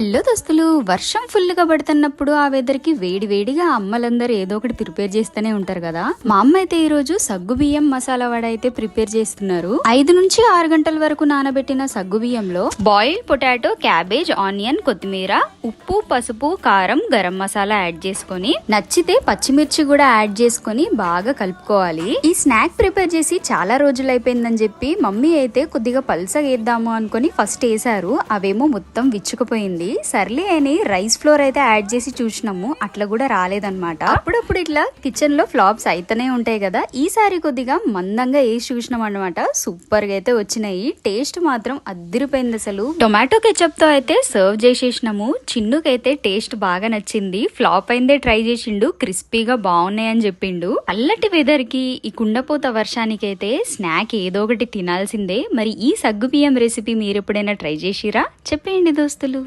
Hello దోస్తులు వర్షం ఫుల్గా పడుతున్నప్పుడు ఆ వెదర్కి వేడి వేడిగా అమ్మలందరూ ఏదో ఒకటి ప్రిపేర్ చేస్తూనే ఉంటారు కదా. మా అమ్మ అయితే ఈ రోజు సగ్గు బియ్యం మసాలా వడ అయితే ప్రిపేర్ చేస్తున్నారు. ఐదు నుంచి ఆరు గంటల వరకు నానబెట్టిన సగ్గు బియ్యంలో బాయిల్డ్ పొటాటో క్యాబేజ్ ఆనియన్ కొత్తిమీర ఉప్పు పసుపు కారం గరం మసాలా యాడ్ చేసుకొని నచ్చితే పచ్చిమిర్చి కూడా యాడ్ చేసుకొని బాగా కలుపుకోవాలి. ఈ స్నాక్ ప్రిపేర్ చేసి చాలా రోజులు అయిపోయిందని చెప్పి మమ్మీ అయితే కొద్దిగా పల్సగా వేద్దాము అనుకొని ఫస్ట్ వేసారు అవేమో మొత్తం విచ్చుకుపోయింది. సర్లే అని రైస్ ఫ్లోర్ అయితే యాడ్ చేసి చూసినాము. అట్లా కూడా రాలేదన్నమాట. అప్పుడప్పుడు ఇట్లా కిచెన్లో ఫ్లాప్స్ అయితేనే ఉంటాయి కదా. ఈసారి కొద్దిగా మందంగా వేసి చూసినాం అనమాట సూపర్గా అయితే వచ్చినాయి. టేస్ట్ మాత్రం అద్దరిపోయింది అసలు. టొమాటో కెచప్తో అయితే సర్వ్ చేసేసినాము. చిన్నుకైతే టేస్ట్ బాగా నచ్చింది. ఫ్లాప్ అయిందే ట్రై చేసిండు. క్రిస్పీగా బాగున్నాయి అని చెప్పిండు. అల్లటి వెదర్కి ఈ కుండపోత వర్షానికి అయితే స్నాక్ ఏదో ఒకటి తినాల్సిందే. మరి ఈ సగ్గు బియ్యం రెసిపీ మీరు ఎప్పుడైనా ట్రై చేసిరా? చెప్పేయండి దోస్తులు.